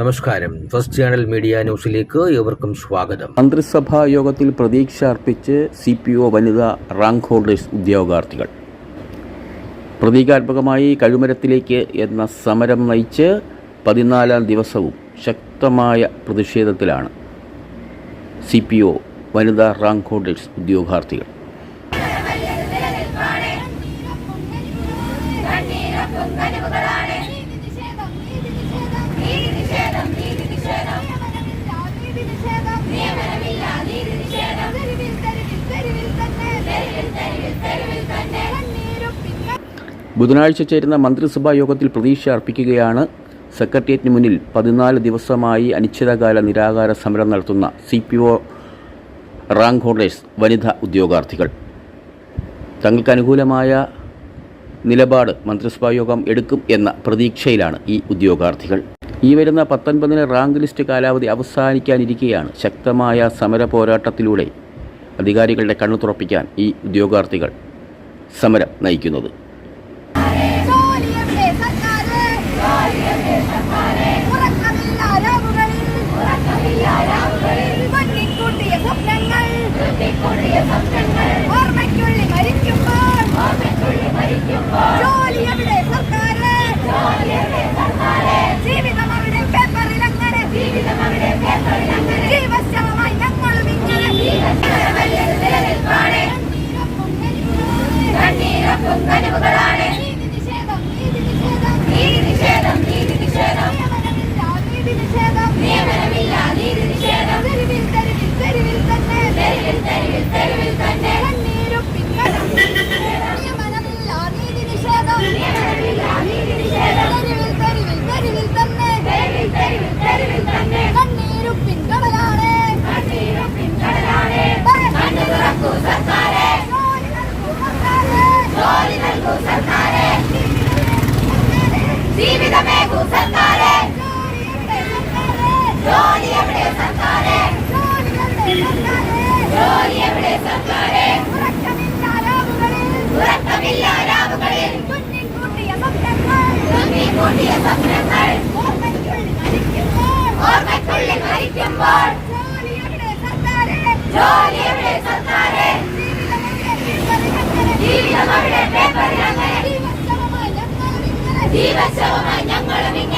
നമസ്കാരം. First channel media ന്യൂസിലേക്ക് ഏവർക്കും സ്വാഗതം. മന്ത്രിസഭാ യോഗത്തിൽ പ്രതീക്ഷ അർപ്പിച്ച് സി പി ഒ വനിതാ റാങ്ക് ഹോൾഡേഴ്സ് ഉദ്യോഗാർത്ഥികൾ. പ്രതീകാത്മകമായി കഴുമരത്തിലേക്ക് എന്ന സമരം നയിച്ച് പതിനാലാം ദിവസവും ശക്തമായ പ്രതിഷേധത്തിലാണ് സി പി ഒ വനിതാ റാങ്ക് ഹോൾഡേഴ്സ് ഉദ്യോഗാർത്ഥികൾ. ബുധനാഴ്ച ചേരുന്ന മന്ത്രിസഭാ യോഗത്തിൽ പ്രതീക്ഷ അർപ്പിക്കുകയാണ്. സെക്രട്ടേറിയറ്റിന് മുന്നിൽ പതിനാല് ദിവസമായി അനിശ്ചിതകാല നിരാകാര സമരം നടത്തുന്ന C P O rank holders വനിതാ ഉദ്യോഗാർത്ഥികൾ. തങ്ങൾക്ക് അനുകൂലമായ നിലപാട് മന്ത്രിസഭാ യോഗം എടുക്കും എന്ന പ്രതീക്ഷയിലാണ് ഈ ഉദ്യോഗാർത്ഥികൾ. ഈ വരുന്ന പത്തൊൻപതിന് റാങ്ക് ലിസ്റ്റ് കാലാവധി അവസാനിക്കാനിരിക്കെയാണ് ശക്തമായ സമര പോരാട്ടത്തിലൂടെ അധികാരികളുടെ കണ്ണു തുറപ്പിക്കാൻ ഈ ഉദ്യോഗാർത്ഥികൾ സമരം നയിക്കുന്നത്. ഓർമ്മയ്ക്കുള്ളിൽ വരുമ്പോൾ ജോലി എവിടെ സർക്കാരെ. ജീവിതം അവിടെ പേപ്പറിൽ അങ്ങനെ. ജീവശവമായി ഞങ്ങളും ഇങ്ങനെ.